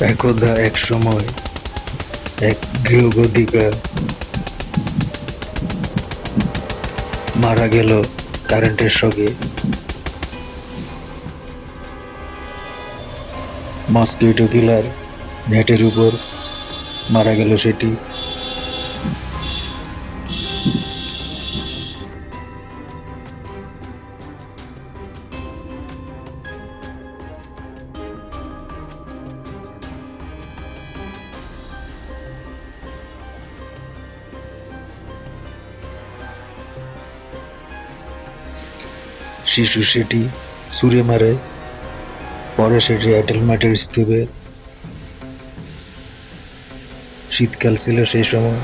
একদা এক সময় এক গৃহবধিকা মারা গেল কারেন্টের সঙ্গে। মস্কিটো কিলার নেটের উপর মারা গেল সেটি। শিশু সেটি ছুঁড়ে মারে। পরে সেটি এঁটেল মাটির স্তূপে। শীতকাল ছিল সেই সময়।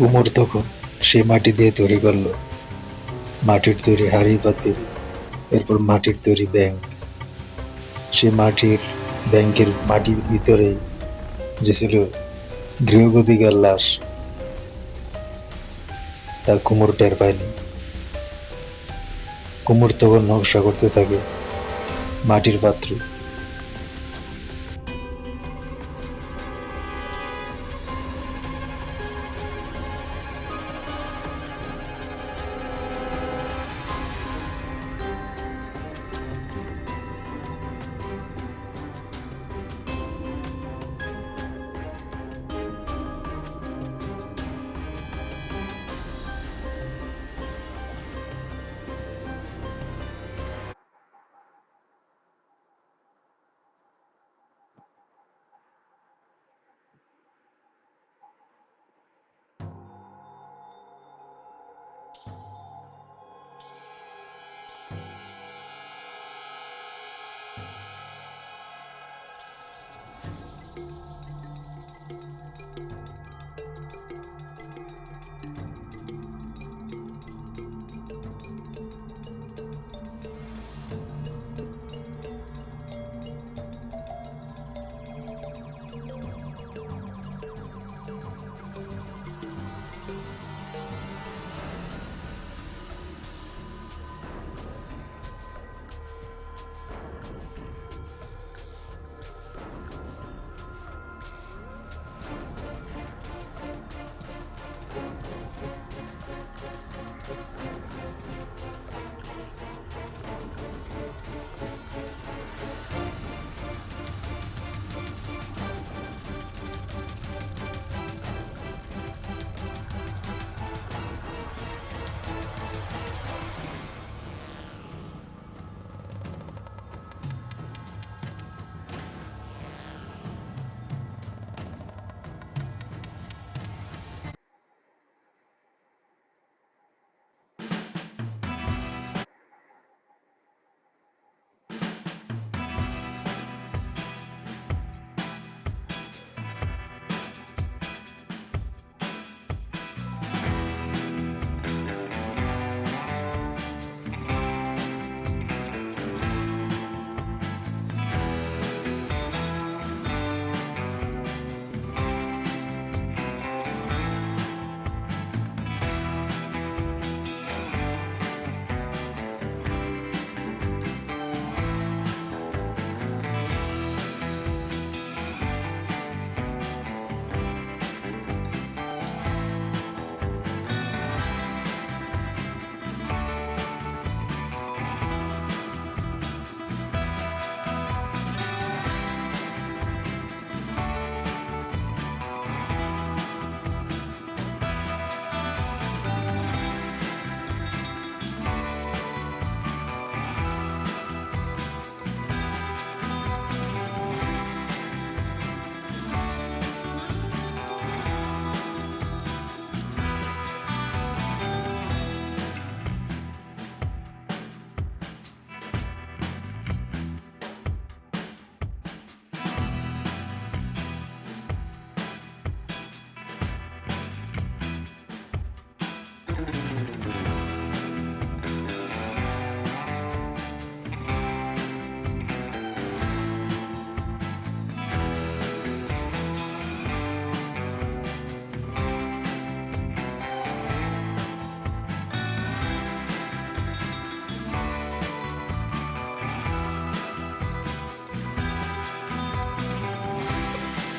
কুমোর তখন সে মাটি দিয়ে তৈরি করল। মাটির তৈরি হাড়ি, পাতিল, এরপর মাটির তৈরি ব্যাংক। সে মাটির ব্যাংকের মাটির ভিতরেই যে ছিল গৃহবধিকার লাশ, তা কুমোর টের পায়নি। কুমোর তখন নকশা করতে থাকে মাটির পাত্র।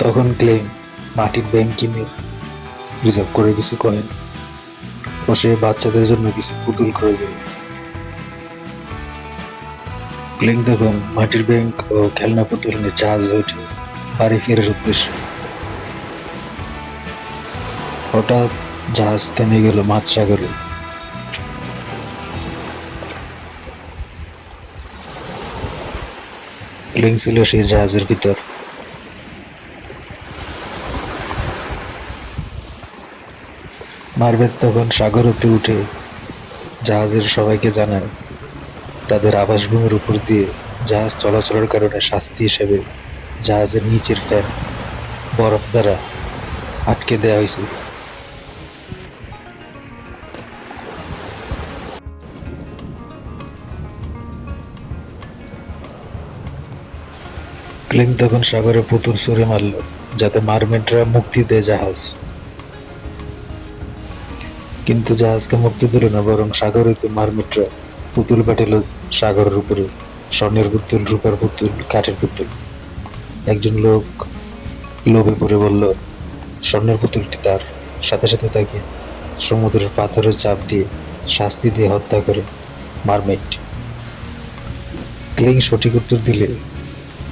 তখন ক্লেম মাটির ব্যাংক কিনে রিজার্ভ করে কিছু কয়েন ও সে বাচ্চাদের জন্য কিছু পুতুল করে। দেবে ক্লিং তখন মাটির ব্যাংক ও খেলনা পুতুল নিয়ে জাহাজে উঠে বাড়ি ফেরার উদ্দেশ্যে। হঠাৎ জাহাজ থেমে গেল মাছ সাগরে। ক্লিং ছিল সেই জাহাজের ভিতর। মারবেদ তখন সাগর সাগরতে উঠে জাহাজের সবাইকে জানায়, তাদের আবাসভূমির উপর দিয়ে জাহাজ চলাচলের কারণে শাস্তি হিসেবে জাহাজের নিচের ফ্যান বরফ দ্বারা আটকে দেওয়া হয়েছে। ক্লিং তখন সাগরে পুতুল ছুঁড়ে মারল, যাতে মারমেন্টরা মুক্তি দেয় জাহাজ। কিন্তু জাহাজকে মুক্তি দিল না, বরং সাগরিতে মারমিটরা পুতুল পাঠালো সাগরের উপরে, স্বর্ণের পুতুল, রূপার পুতুল, কাঠের পুতুল। একজন লোক লোভে পড়ে বলল, স্বর্ণের পুতুলটি তার। সাথে সাথে তাকে সমুদ্রের পাথরের চাপ দিয়ে শাস্তি দিয়ে হত্যা করে, মারমেট। ক্লিং সঠিক উত্তর দিলে,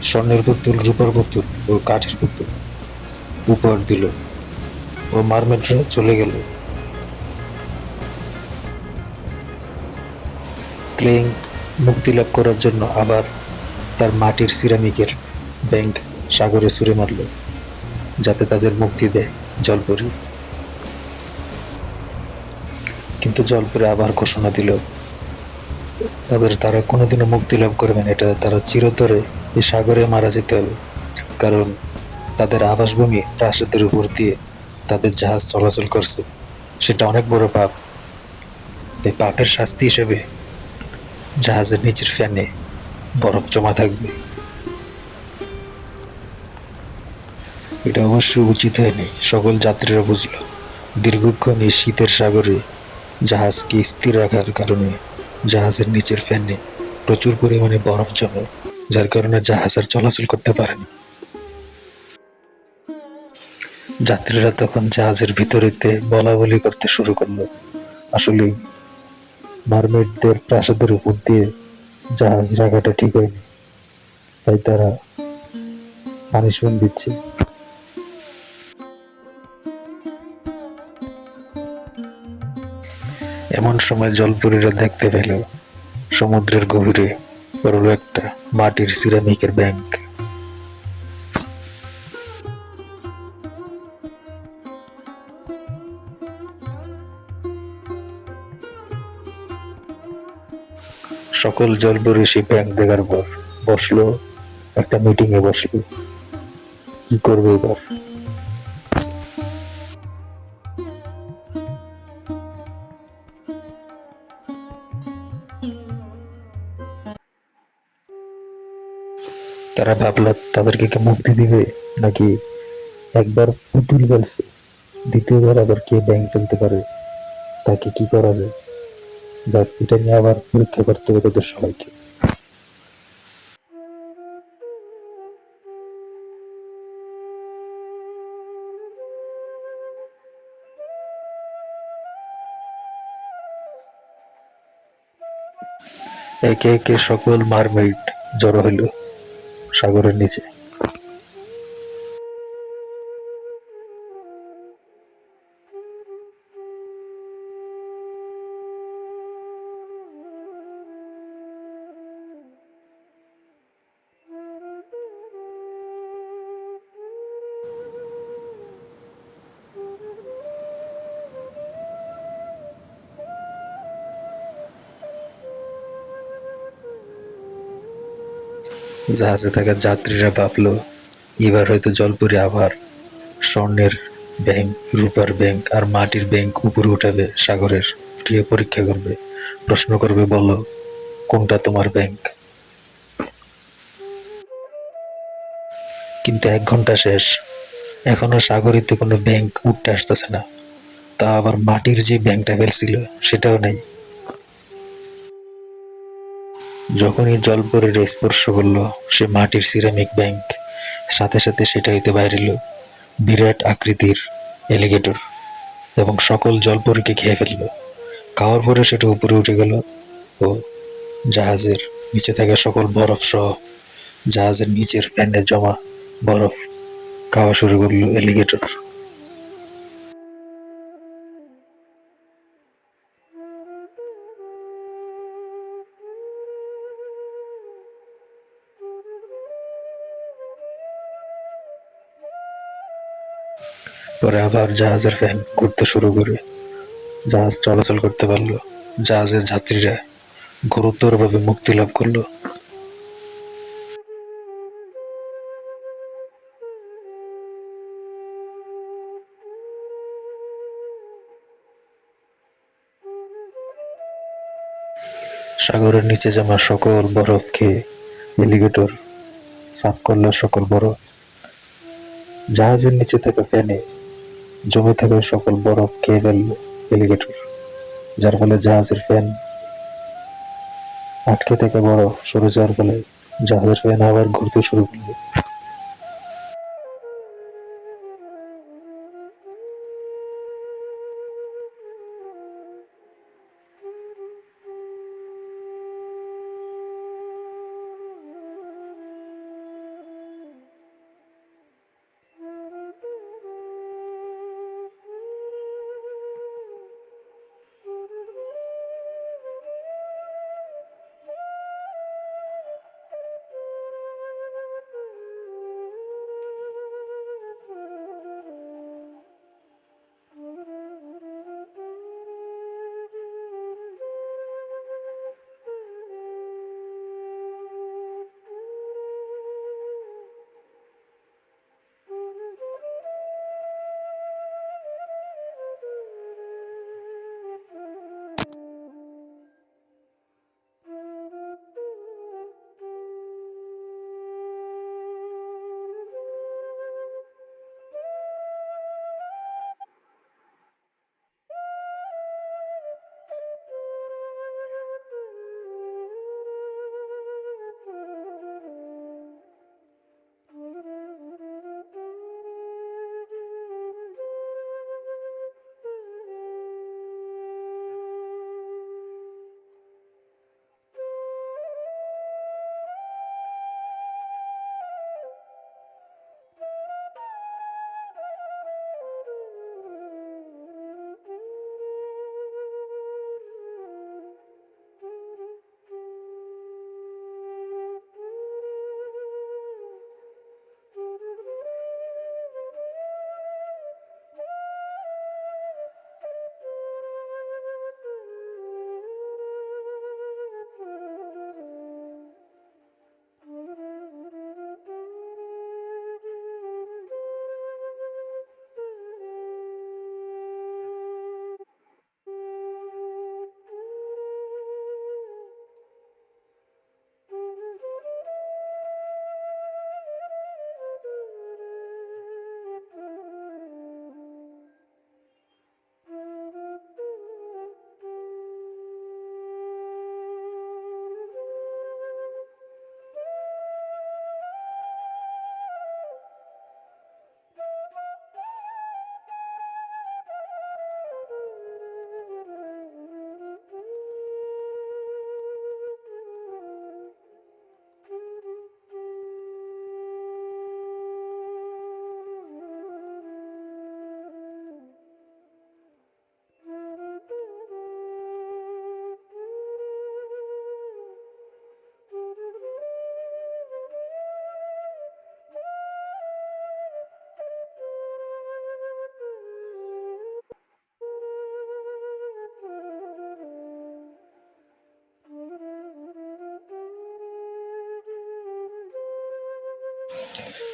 স্বর্ণের পুতুল, রূপার পুতুল ও কাঠের পুতুল উপহার দিল। ও মারমেটরা চলে গেল। ক্লেইং মুক্তি লাভ করার জন্য আবার তার মাটির সিরামিকের ব্যাংক সাগরে ছুঁড়ে মারল, যাতে তাদের মুক্তি দেয় জলপরি। কিন্তু জলপরি আবার ঘোষণা দিল, তাদের তারা কোনোদিনও মুক্তি লাভ করবে না, এটা তারা চিরতরে এই সাগরে মারা যেতে হবে। কারণ তাদের আবাসভূমি প্রাসাদের উপর দিয়ে তাদের জাহাজ চলাচল করছে। সেটা অনেক বড় পাপ। এই পাপের শাস্তি হিসেবে জাহাজের নিচের ফ্যানে বরফ জমা থাকবে। এটা অবশ্য উচিত হয়নি, সকল যাত্রীরা বুঝল। দীর্ঘক্ষণ এই শীতের সাগরে জাহাজকে স্থির রাখার কারণে জাহাজের নিচের ফ্যানে প্রচুর পরিমাণে বরফ জমে, যার কারণে জাহাজ আর চলাচল করতে পারে না যাত্রীরা তখন জাহাজের ভিতরেতে বলা বলি করতে শুরু করল। আসলে মারমেডদের প্রাসাদের উপর দিয়ে জাহাজ রাখাটা ঠিক হয়নি। তাই তারা পানিশমেন্ট দিচ্ছে। এমন সময় জলপুরীরা দেখতে পেল, সমুদ্রের গভীরে বড় একটা মাটির সিরামিকের ব্যাংক সকল জলপরি সেই ব্যাংক দেখার পর বসল, একটা মিটিং এ বসল। কি করবে এবার? তারা ভাবলো, তাদেরকে কি মুক্তি দিবে? নাকি একবার পুতুল ফেলছে? দ্বিতীয়বার আবার কে ব্যাংক ফেলতে পারে? তাকে কি করা যায়? যাক, এটা নিয়ে আবার পরীক্ষা করতে হবে তাদের সবাইকে। একে একে সকল মারমেইড জড়ো হইল সাগরের নিচে। জাহাজে থাকা যাত্রীরা ভাবলো, এবার হয়তো জলপুরি আবার স্বর্ণের ব্যাংক, রূপার ব্যাংক আর মাটির ব্যাংক উপরে উঠাবে, সাগরের উঠিয়ে পরীক্ষা করবে। প্রশ্ন করবে বলো কোনটা তোমার ব্যাংক? কিন্তু এক ঘণ্টা শেষ। এখনও সাগরিতে কোনো ব্যাংক উঠতে আসতেছে না। তা আবার মাটির যে ব্যাংকটা ফেলছিল সেটাও নেই। যখনই জলপরের স্পর্শ করল, সে মাটির সিরামিক ব্যাংক সাথে সাথে সেটা হইতে বাইরেল বিরাট আকৃতির এলিগেটর এবং সকল জলপরীকে খেয়ে ফেলল। খাওয়ার পরে সেটা উপরে উঠে গেল, ও জাহাজের নিচে থাকা সকল বরফ সহ জাহাজের নিচের প্যান্ডে জমা বরফ খাওয়া শুরু করল এলিগেটর পরে আবার জাহাজের ফ্যান ঘুরতে শুরু করে। জাহাজ চলাচল করতে পারল। জাহাজের যাত্রীরা গুরুতরভাবে মুক্তি লাভ করল। সাগরের নিচে জমা সকল বরফ খেয়ে এলিগেটর সাফ করল সকল বরফ। জাহাজের নিচে থাকা ফ্যানে জমে থাকা সকল বরফ খেয়ে ফেলল এলিগেটর যার ফলে জাহাজের ফ্যান আটকে থেকে বরফ সরে যাওয়ার ফলে জাহাজের ফ্যান আবার ঘুরতে শুরু করল।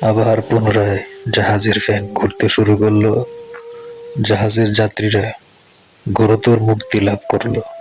আবার পুনরায় জাহাজের ফ্যান ঘুরতে শুরু করল। জাহাজের যাত্রীরা গুরুতর মুক্তি লাভ করল।